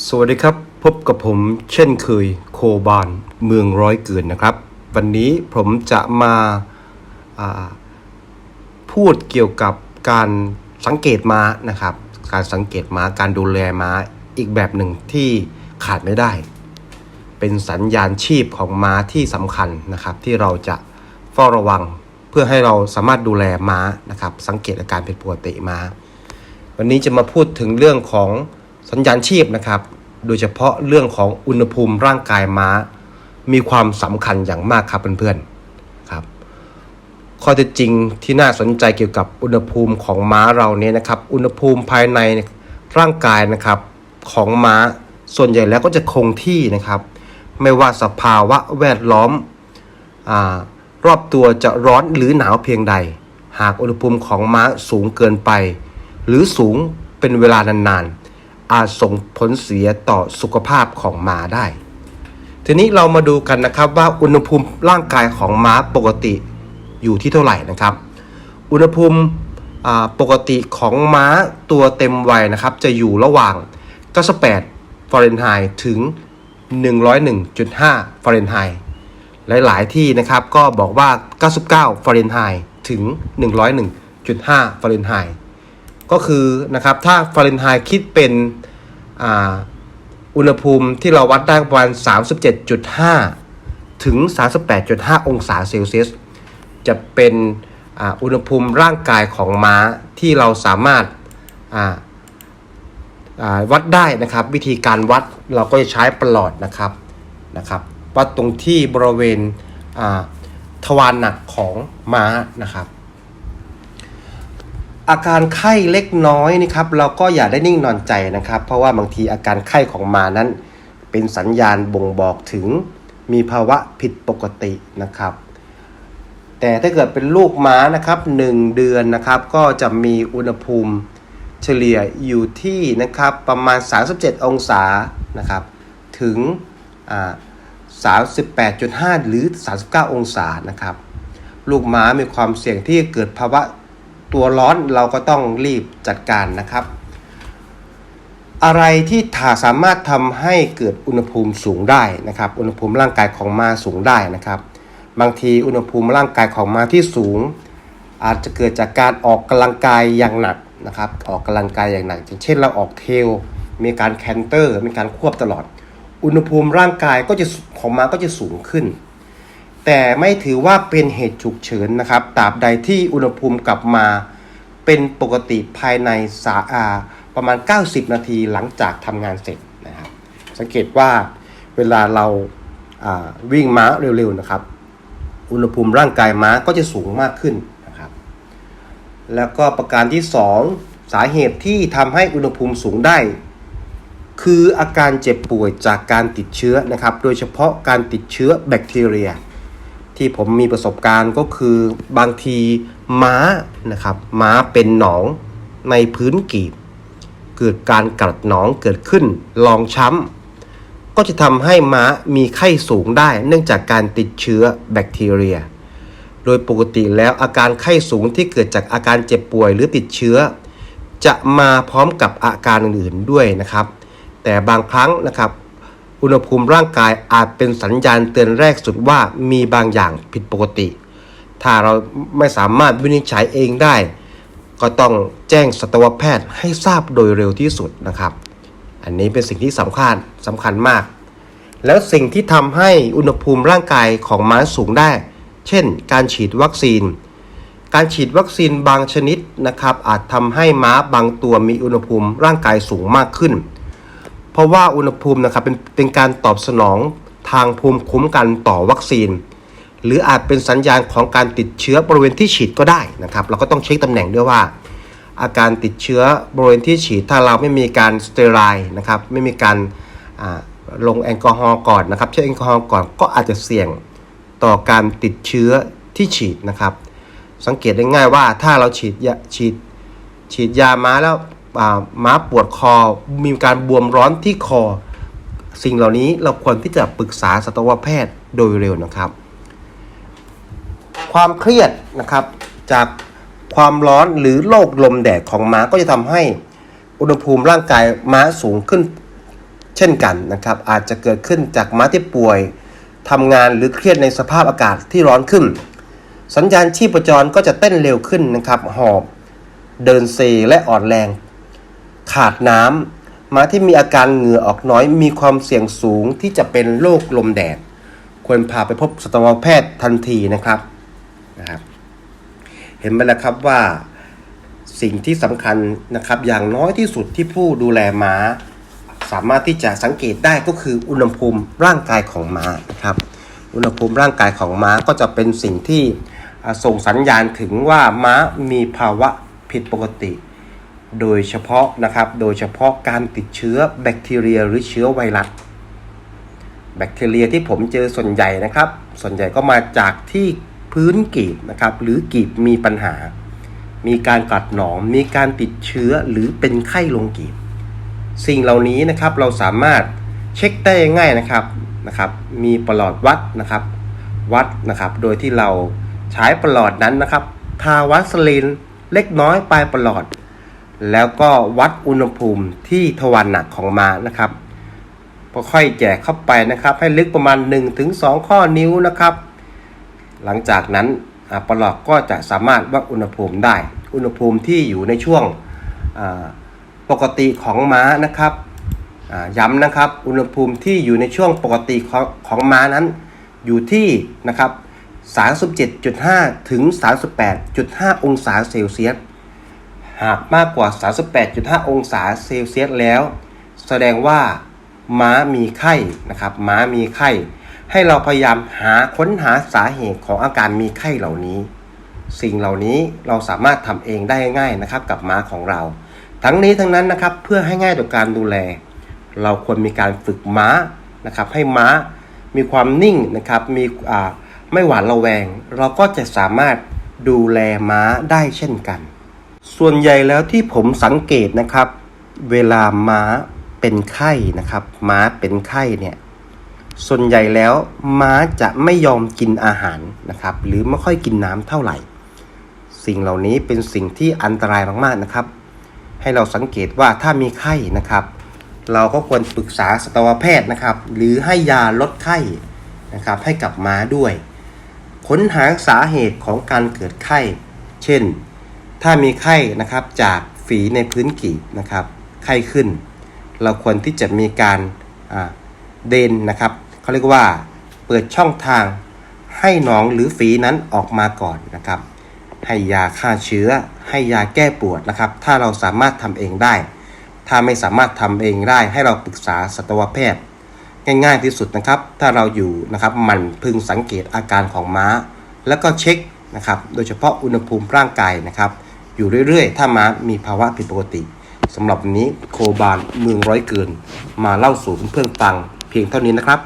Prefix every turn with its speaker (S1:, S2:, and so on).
S1: สวัสดีครับ พบกับผมเช่นเคยโคบานเมืองร้อยเกินนะครับ วันนี้ผมจะมาาพูดเกี่ยวกับการสังเกตม้านะครับ การสังเกตม้าการดูแลม้าอีกแบบหนึ่งที่ขาดไม่ได้ เป็นสัญญาณชีพของม้าที่สำคัญนะครับ ที่เราจะเฝ้าระวังเพื่อให้เราสามารถดูแลม้านะครับ สังเกตอาการผิดปกติม้า วันนี้จะมาพูดถึงเรื่องของ สัญญาณชีพนะครับ โดยเฉพาะเรื่องของอุณหภูมิร่างกายม้า มีความสำคัญอย่างมากครับเพื่อนๆครับ ข้อเท็จจริงที่น่าสนใจเกี่ยวกับอุณหภูมิของม้าเราเนี่ยนะครับ อุณหภูมิภายในร่างกายนะครับของม้าส่วนใหญ่แล้วก็จะคงที่นะครับ ไม่ว่าสภาวะแวดล้อมอรอบตัวจะร้อนหรือหนาวเพียงใด หากอุณหภูมิของม้าสูงเกินไป หรือสูงเป็นเวลานานๆ อาจส่งผลเสียต่อสุขภาพของม้าได้ ทีนี้เรามาดูกันนะครับว่าอุณหภูมิร่างกายของม้าปกติอยู่ที่เท่าไหร่นะครับ อุณหภูมิปกติของม้าตัวเต็มวัยนะครับ จะอยู่ระหว่าง 98 ฟาเรนไฮต์ถึง 101.5 ฟาเรนไฮต์หลาย ๆ ที่นะครับก็บอกว่า 99 ฟาเรนไฮต์ถึง 101.5 ฟาเรนไฮต์ ก็คือนะครับถ้าฟาเรนไฮต์คิดเป็นอ,อุณหภูมิที่เราวัดได้ประมาณ 37.5 ถึง 38.5 องศาเซลเซียส จะเป็นอ,อุณหภูมิร่างกายของม้าที่เราสามารถวัดได้นะครับ วิธีการวัดเราก็จะใช้ประหลอดนะครับนะครับวัดตรงที่บริเวณทวารหนักของม้านะครับ อาการไข้เล็กน้อยนะครับเราก็อย่าได้นิ่งนอนใจนะครับ เพราะว่าบางทีอาการไข้ของมานั้น เป็นสัญญาณบ่งบอกถึงมีภาวะผิดปกตินะครับ แต่ถ้าเกิดเป็นลูกม้านะครับ 1 เดือนนะครับ ก็จะมีอุณหภูมิเฉลี่ยอยู่ที่นะครับประมาณ 37 องศานะครับ ถึง38.5 หรือ 39 องศานะครับ ลูกม้ามีความเสี่ยงที่เกิดภาวะ ตัวร้อนเราก็ต้องรีบจัดการนะครับ อะไรที่ถ้าสามารถทำให้เกิดอุณหภูมิสูงได้นะครับ อุณหภูมิร่างกายของมาสูงได้นะครับ บางทีอุณหภูมิร่างกายของมาที่สูง อาจจะเกิดจากการออกกำลังกายอย่างหนักนะครับ ออกกำลังกายอย่างหนักอย่างเช่นเราออกเทลมีการแคนเตอร์มีการควบตลอด อุณหภูมิร่างกายก็จะของมาก็จะสูงขึ้น แต่ไม่ถือว่าเป็นเหตุฉุกเฉินนะครับตราบใดที่อุณหภูมิกลับมาเป็นปกติภายในสาอาประมาณ 90 นาทีหลังจากทำงานเสร็จนะครับ สังเกตว่าเวลาเราาวิ่งม้าเร็วๆนะครับ อุณหภูมิร่างกายม้าก็จะสูงมากขึ้นนะครับ แล้วก็ประการที่ 2 สาเหตุที่ทำให้อุณหภูมิสูงได้ คืออาการเจ็บป่วยจากการติดเชื้อนะครับ โดยเฉพาะการติดเชื้อแบคทีเรีย ที่ผมมีประสบการณ์ก็คือบางทีม้านะครับ ม้าเป็นหนองในพื้นกีบ เกิดการกัดหนองเกิดขึ้นลองช้ำ ก็จะทำให้ม้ามีไข้สูงได้ เนื่องจากการติดเชื้อแบคทีเรีย โดยปกติแล้วอาการไข้สูงที่เกิดจากอาการเจ็บป่วยหรือติดเชื้อ จะมาพร้อมกับอาการอื่นๆด้วยนะครับ แต่บางครั้งนะครับ อุณหภูมิร่างกายอาจเป็นสัญญาณเตือนแรกสุดว่ามีบางอย่างผิดปกติ ถ้าเราไม่สามารถวินิจฉัยเองได้ ก็ต้องแจ้งสัตวแพทย์ให้ทราบโดยเร็วที่สุดนะครับ อันนี้เป็นสิ่งที่สำคัญสำคัญมาก แล้วสิ่งที่ทำให้อุณหภูมิร่างกายของม้าสูงได้ เช่น การฉีดวัคซีน การฉีดวัคซีนบางชนิดนะครับอาจทำให้ม้าบางตัวมีอุณหภูมิร่างกายสูงมากขึ้น เพราะว่าอุณหภูมินะครับเป็นเป็นการตอบสนองทางภูมิคุ้มกันต่อวัคซีน หรืออาจเป็นสัญญาณของการติดเชื้อบริเวณที่ฉีดก็ได้นะครับ เราก็ต้องเช็คตำแหน่งด้วยว่า อาการติดเชื้อบริเวณที่ฉีดถ้าเราไม่มีการสเตอไรล์นะครับไม่มีการลงแอลกอฮอล์ก่อนนะครับใช้แอลกอฮอล์ก่อนก็อาจจะเสี่ยงต่อการติดเชื้อที่ฉีดนะครับ สังเกตได้ง่ายว่าถ้าเราฉีดยาฉีดฉีดยามาแล้ว ม้าปวดคอ มีการบวมร้อนที่คอ สิ่งเหล่านี้เราควรที่จะปรึกษาสัตวแพทย์โดยเร็วนะครับ ความเครียดนะครับจากความร้อนหรือโรคลมแดดของม้าก็จะทำให้อุณหภูมิร่างกายม้าสูงขึ้นเช่นกันนะครับ อาจจะเกิดขึ้นจากม้าที่ป่วยทำงานหรือเครียดในสภาพอากาศที่ร้อนขึ้น สัญญาณชีพจรก็จะเต้นเร็วขึ้นนะครับ หอบ เดินเซและอ่อนแรง ขาดน้ำม้าที่มีอาการเหงื่อออกน้อยมีความเสี่ยงสูงที่จะเป็นโรคลมแดด ควรพาไปพบสัตวแพทย์ทันทีนะครับนะครับ เห็นไหมล้วครับว่าสิ่งที่สำคัญนะครับ อย่างน้อยที่สุดที่ผู้ดูแลม้า สามารถที่จะสังเกตได้ก็คืออุณหภูมิร่างกายของม้านะครับ อุณหภูมิร่างกายของม้าก็จะเป็นสิ่งที่ส่งสัญญาณถึงว่าม้ามีภาวะผิดปกติ โดยเฉพาะนะครับ โดยเฉพาะการติดเชื้อแบคทีเรียหรือเชื้อไวรัส แบคทีเรียที่ผมเจอส่วนใหญ่นะครับ ส่วนใหญ่ก็มาจากที่พื้นกีบนะครับ หรือกีบมีปัญหา มีการกัดหนอง มีการติดเชื้อหรือเป็นไข้ลงกีบ สิ่งเหล่านี้นะครับเราสามารถเช็คได้ง่ายนะครับนะครับ มีประหลอดวัดนะครับ วัดนะครับ โดยที่เราใช้ประหลอดนั้นนะครับ ทาวัสลีนเล็กน้อยปลายประหลอด แล้วก็วัดอุณหภูมิที่ทวารหนักของม้านะครับพอค่อยแจกเข้าไปนะครับ ให้ลึกประมาณ 1-2 ข้อนิ้วนะครับ หลังจากนั้นอ่าปลอดก็จะสามารถวัดอุณหภูมิได้ อุณหภูมิที่อยู่ในช่วงอ่าปกติของม้านะครับอ่าย้ำนะครับ อุณหภูมิที่อยู่ในช่วงปกติของของม้านั้น อยู่ที่นะครับ37.5 ถึง 38.5 องศาเซลเซียส หากมากกว่า 38.5 องศาเซลเซียสแล้ว แสดงว่าม้ามีไข้นะครับม้ามีไข้ ให้เราพยายามหาค้นหาสาเหตุของอาการมีไข้เหล่านี้ สิ่งเหล่านี้เราสามารถทำเองได้ง่ายนะครับกับม้าของเรา ทั้งนี้ทั้งนั้นนะครับเพื่อให้ง่ายต่อการดูแล เราควรมีการฝึกม้านะครับให้ม้ามีความนิ่งนะครับมีไม่หวาดระแวง เราก็จะสามารถดูแลม้าได้เช่นกัน ส่วนใหญ่แล้วที่ผมสังเกตนะครับ เวลาม้าเป็นไข้นะครับ ม้าเป็นไข้เนี่ยส่วนใหญ่แล้วม้าจะไม่ยอมกินอาหารนะครับ หรือไม่ค่อยกินน้ำเท่าไหร่ สิ่งเหล่านี้เป็นสิ่งที่อันตรายมากๆนะครับ ให้เราสังเกตว่าถ้ามีไข้นะครับ เราก็ควรปรึกษาสัตวแพทย์นะครับ หรือให้ยาลดไข้นะครับ ให้กับม้าด้วย ค้นหาสาเหตุของการเกิดไข้ เช่น ถ้ามีไข้นะครับจากฝีในพื้นกีบนะครับไข้ขึ้น เราควรที่จะมีการเดนนะครับเขาเรียกว่าเปิดช่องทางให้หนองหรือฝีนั้นออกมาก่อนนะครับ ให้ยาฆ่าเชื้อ ให้ยาแก้ปวดนะครับ ถ้าเราสามารถทำเองได้ ถ้าไม่สามารถทำเองได้ ให้เราปรึกษาสัตวแพทย์ ง่ายๆที่สุดนะครับ ถ้าเราอยู่นะครับหมันพึงสังเกตอาการของม้า แล้วก็เช็คนะครับ โดยเฉพาะอุณหภูมิร่างกายนะครับ อยู่เรื่อยๆ ถ้าม้ามีภาวะผิดปกติสำหรับวันนี้โคบาลเมืองร้อยเกิน มาเล่าสู่เพื่อนๆฟังเพียงเท่านี้นะครับ